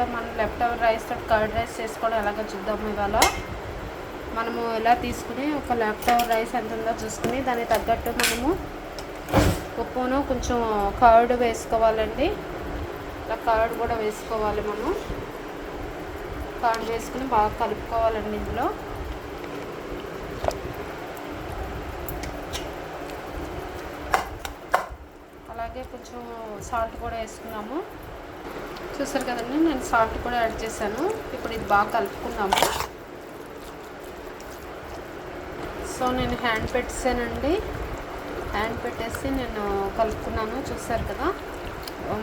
మనం left over rice తోటి curd rice చేసుకోవడం ఎలాగో చూద్దాము ఇవాళ. మనము ఎలా తీసుకుని ఒక లెఫ్ట్ ఓవర్ రైస్ ఎంత ఉందో చూసుకుని దానికి తగ్గట్టు మనము ఉప్పును కొంచెం కర్డ్ వేసుకోవాలండి. ఇలా కర్డ్ కూడా వేసుకోవాలి మనం. కర్డ్ వేసుకుని బాగా కలుపుకోవాలండి ఇందులో. అలాగే కొంచెం సాల్ట్ కూడా వేసుకున్నాము. చూసారు కదండి నేను సాల్ట్ కూడా యాడ్ చేశాను. ఇప్పుడు ఇది బాగా కలుపుకుందాము. సో నేను హ్యాండ్ పెట్టేసానండి. హ్యాండ్ పెట్టేసి నేను కలుపుకున్నాను చూసారు కదా.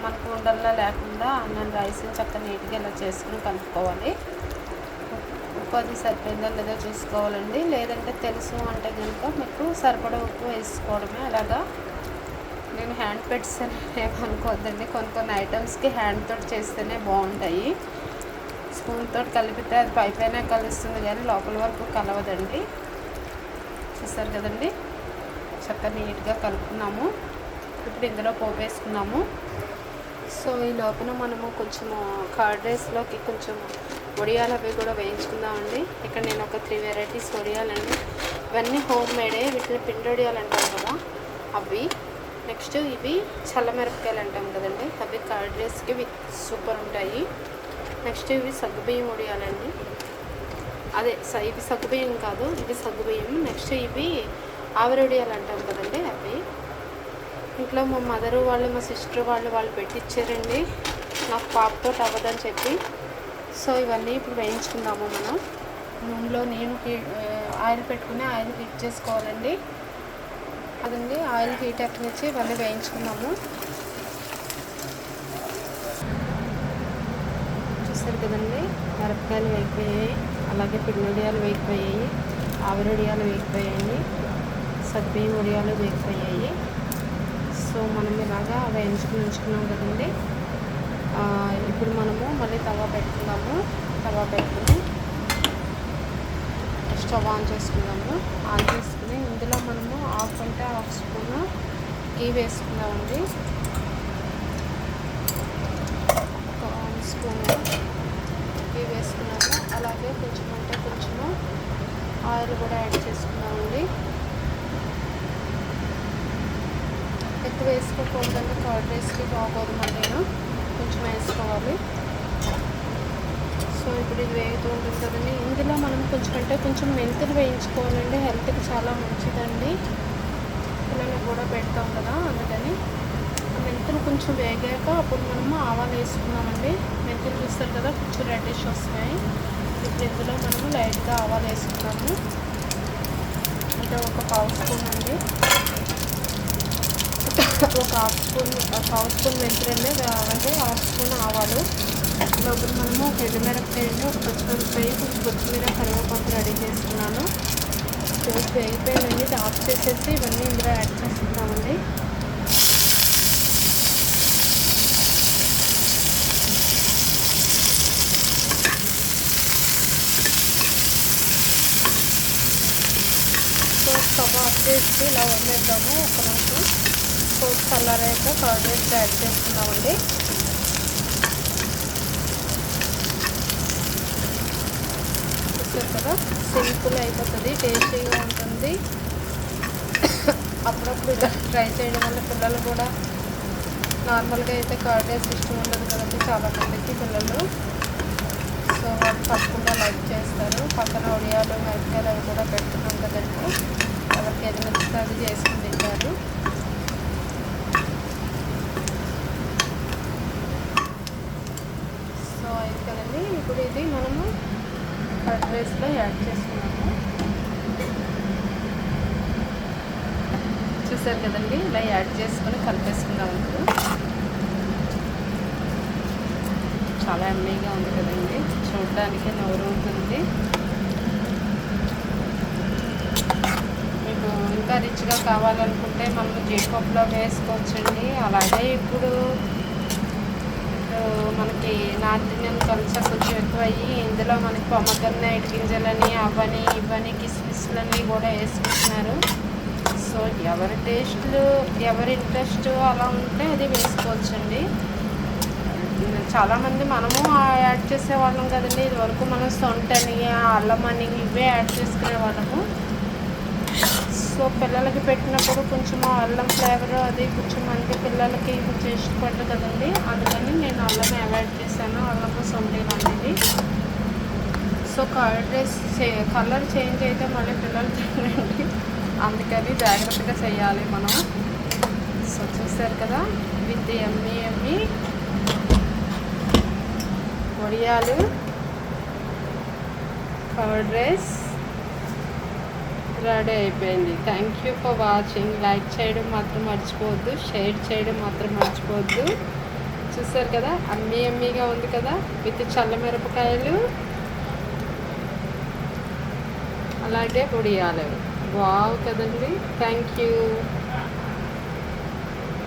మనకు ఉండల్లా లేకుండా అన్నం రైస్ని చక్కగా నీట్గా ఇలా చేసుకుని కలుపుకోవాలి. ఉప్పు అది సరిపోయిందా లేదా చూసుకోవాలండి. లేదంటే తెలుసు అంటే కనుక మీకు సరిపడా ఉప్పు వేసుకోవడమే అలాగా. నేను హ్యాండ్ పెట్టాను ఏమనుకోవద్దండి కొన్ని కొన్ని ఐటమ్స్కి హ్యాండ్ తోటి చేస్తేనే బాగుంటాయి. స్పూన్ తోటి కలిపితే అది పై పైన కలుస్తుంది కానీ లోపల వరకు కలవదండి. చూస్తారు కదండి? చక్కగా నీట్గా కలుపుకున్నాము. ఇప్పుడు ఇందులో పోపు వేసుకున్నాము. సో ఈ లోపల మనము కొంచెము కర్డ్ రైస్లోకి కొంచెం వడియాలు అవి కూడా వేయించుకుందామండి. ఇక్కడ నేను ఒక త్రీ వెరైటీస్ వడియాలండి ఇవన్నీ హోమ్ మేడే వీటిని పిండి వడియాలు అంటారు కదా అవి. నెక్స్ట్ ఇవి చల్లమిరపకాయలు అంటాం కదండి. అవి కర్డ్ రైస్కి ఇవి సూపర్ ఉంటాయి. నెక్స్ట్ ఇవి సగ్గుబియ్యం ఉడియాలండి. అదే స- ఇవి సగ్గుబియ్యం కాదు ఇవి సగ్గుబియ్యం. నెక్స్ట్ ఇవి ఆవిరొడియాలు అంటాం కదండి అవి. ఇంట్లో మా మదరు వాళ్ళు మా సిస్టర్ వాళ్ళు వాళ్ళు పెట్టించారండి నాకు పాపతో అవ్వదని చెప్పి. సో ఇవన్నీ ఇప్పుడు వేయించుకుందాము మనం. నూనెలో నేను ఆయిల్ పెట్టుకుని ఆయిల్ హీట్ చేసుకోవాలండి. అదండి ఆయిల్ హీట్ ఎక్కనిచ్చి ఇవన్నీ వేయించుకున్నాము. చూస్తారు కదండి? మిరపకాయలు వేగిపోయాయి. అలాగే పిండిడియాలు వేగిపోయాయి. ఆవిరడియాలు వేగిపోయాయి. సగ్బియ్యం ఉడియాలు వేగిపోయాయి. సో మనం ఇలాగా వేయించుకుని ఉంచుకున్నాం కదండి. ఇప్పుడు మనము మళ్ళీ తవా పెట్టుకున్నాము తవా పెట్టుకుని స్టవ్ ఆన్ చేసుకున్నాము ఆన్ చేసుకుని ఇందులో మనము హాఫ్ అంటే హాఫ్ స్పూన్ గీ వేసుకుందామండి. ఒక వన్ స్పూన్ గీ వేసుకున్నాము. అలాగే కొంచెం అంటే కొంచెము ఆయిల్ కూడా యాడ్ చేసుకున్నామండి ఎక్కువ వేసుకోకూడదండి. కర్డ్ రైస్కి బాగోదు మళ్ళీ కొంచెం వేసుకోవాలి. సో ఇప్పుడు ఇది వేగుతూ ఉంటుంది కదండి. ఇందులో మనం కొంచెం అంటే కొంచెం మెంతులు వేయించుకోవాలండి హెల్త్కి చాలా మంచిదండి. పిల్లలకు కూడా పెడతాం కదా అందుకని. మెంతులు కొంచెం వేగాక అప్పుడు మనము ఆవాలు వేసుకున్నామండి. మెంతులు చూస్తారు కదా కొంచెం రెడ్డిష్ వస్తున్నాయి ఇప్పుడు ఇందులో మనము లైట్గా ఆవాలు వేసుకున్నాము. అంటే ఒక పావు స్పూన్ అండి. ఒక హాఫ్ స్పూన్ ఒక హాఫ్ స్పూన్ మెంతులండి. అలాగే హాఫ్ స్పూన్ ఆవాలు. లోపల మనము ఒక ఎండుమిరపకాయ ఒక పచ్చిమిరపకాయ కొంచెం కొత్తిమీర కరివేపాకు రెడీ చేసుకున్నాను చూసి వేగిపోయినండి ఇది ఆఫ్ చేసేసి ఇవన్నీ ఇందులో యాడ్ చేసుకుంటామండి స్టవ్ ఆఫ్ చేసి ఇలా వదిలేద్దాము. ఒక నిమిషం. సో అయితే కర్డ్ రైస్ యాడ్ చేసుకుందామండి బాగా సింపుల్ అయిపోతుంది టేస్టీగా ఉంటుంది. అప్పుడప్పుడు ఇలా ట్రై చేయడం వల్ల పిల్లలు కూడా నార్మల్గా అయితే కర్డ్ రైస్ ఇష్టం ఉండదు కదండి చాలామందికి పిల్లలు. సో వాళ్ళు తప్పకుండా లైక్ చేస్తారు. పక్కన ఉడియాలు మిరపకాయలు అవి కూడా పెడుతున్నాం కదండి. ఎవరికి ఏది నచ్చితే అది చేసుకుని తింటారు. సో అయితే కదండి ఇప్పుడు ఇది మనము కర్డ్ రైస్లో యాడ్ చేసుకున్నాము. చూసారు కదండి ఇలా యాడ్ చేసుకుని కలిపేసుకుందాం ఇప్పుడు. చాలా ఎమ్మీగా ఉంది కదండి చూడడానికి నోరు ఉంటుంది మీకు ఇంకా రిచ్గా కావాలనుకుంటే మనం జీడిపప్పులో వేసుకోవచ్చండి. అలాగే ఇప్పుడు మనకి నార్త్ ఇండియన్ కల్చర్ కొంచెం ఎక్కువ అయ్యి ఇందులో మనకి పొమ్మగన్నైట్ గింజలని అవని ఇవని కిస్మిస్లని కూడా వేసుకుంటున్నారు. సో ఎవరి టేస్ట్లు ఎవరి ఇంట్రెస్ట్ అలా ఉంటే అది వేసుకోవచ్చండి. చాలామంది మనము యాడ్ చేసేవాళ్ళం కదండి ఇదివరకు మనం సొంటని అల్లం అని ఇవే యాడ్ చేసుకునే వాళ్ళము సో పిల్లలకి పెట్టినప్పుడు కొంచెం అల్లం ఫ్లేవర్ అది కొంచెం అంటే పిల్లలకి కొంచెం ఇష్టపడరు కదండి. అందుకని నేను అల్లం అవాయిడ్ చేశాను. అల్లం సొంటి అనేది సో కలర్ కలర్ చేంజ్ అయితే మళ్ళీ పిల్లలు తినండి అందుకని జాగ్రత్తగా చేయాలి మనం. సో చూసారు కదా విత్ ఎమ్మి ఎమ్మి వడియాలు కవర్డ్ రైస్ రెడీ అయిపోయింది. Thank you for watching like చేయడం మాత్రం మర్చిపోవద్దు. షేర్ చేయడం మాత్రం మర్చిపోవద్దు. చూసారు కదా? అమ్మీ అమ్మీగా ఉంది కదా? విత్ చల్ల మిరపకాయలు అలాగే పొడియాలు. వావ్ కదండి. Thank you